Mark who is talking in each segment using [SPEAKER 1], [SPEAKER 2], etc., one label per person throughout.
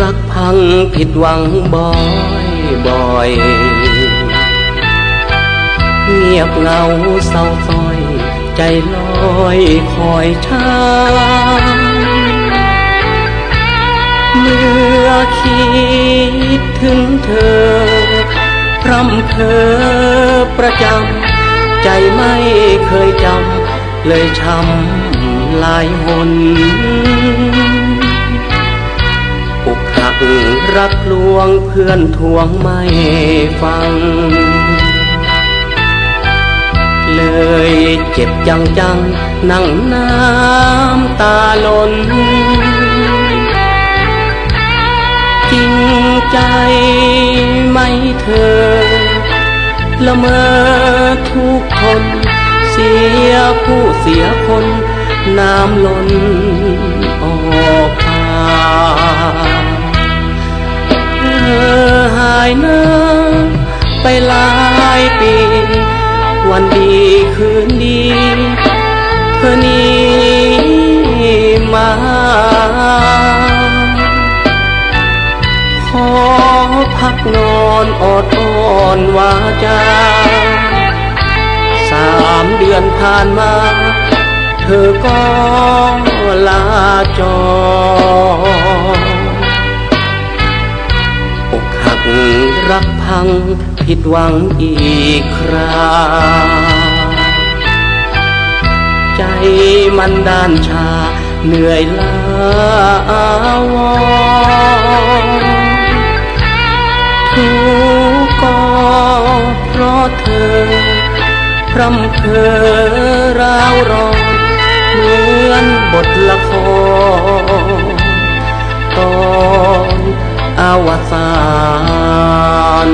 [SPEAKER 1] รักพังผิดหวังบ่อยบ่อย เงียบเหงาเศร้าซอย ใจลอยคอยช้าเมื่อคิดถึงเธอพร่ำเพอประจำ ใจไม่เคยจำ เลยช้ำหลายหนอกหัก รักลวงเพื่อนทวงไม่ฟัง เลยเจ็บจังจังนั่งน้ำตาล่นจริงใจไหมเธอ ละเมอทุกคน เสียผู้เสียคน น้ำล้นออกพาเายหน้า ไปหลายปี วันดีคืนดี เธอนี้มาขอพักนอนอดอ้อนวาจาสามเดือนผ่านมา เธอก็ลาจร รังผิดหวังอีกคราใจมันด้านชา เหนื่อยล้าวอนทุกก็เพราะเธอพร่ำเพอร้าวร้อนเหมือนบทละครตอน อวสาน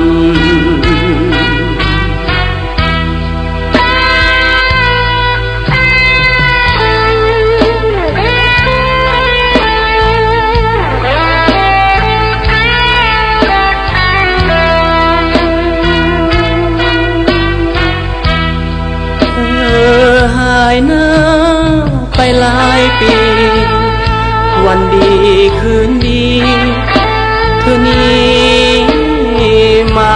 [SPEAKER 1] เธอหายหน้าไปหลายปี วันดีคืนดี เธอนี้มา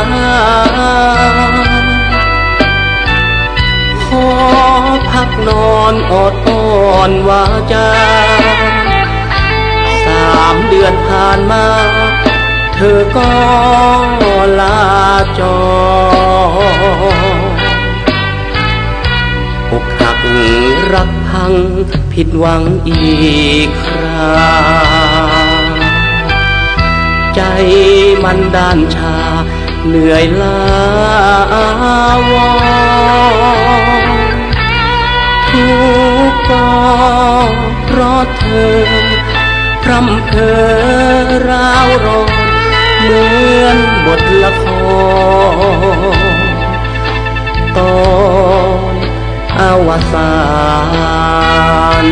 [SPEAKER 1] ขอพักนอนอดอ้อนวาจาสามเดือนผ่านมา เธอก็ลาจรอกหักรักพังผิดหวังอีกครา ใจมันด้านชา เหนื่อยล้าวอนทุกข์ก็เพราะเธอพร่ำเพอร้าวร้อนเหมือนบทละครตอนอวสาน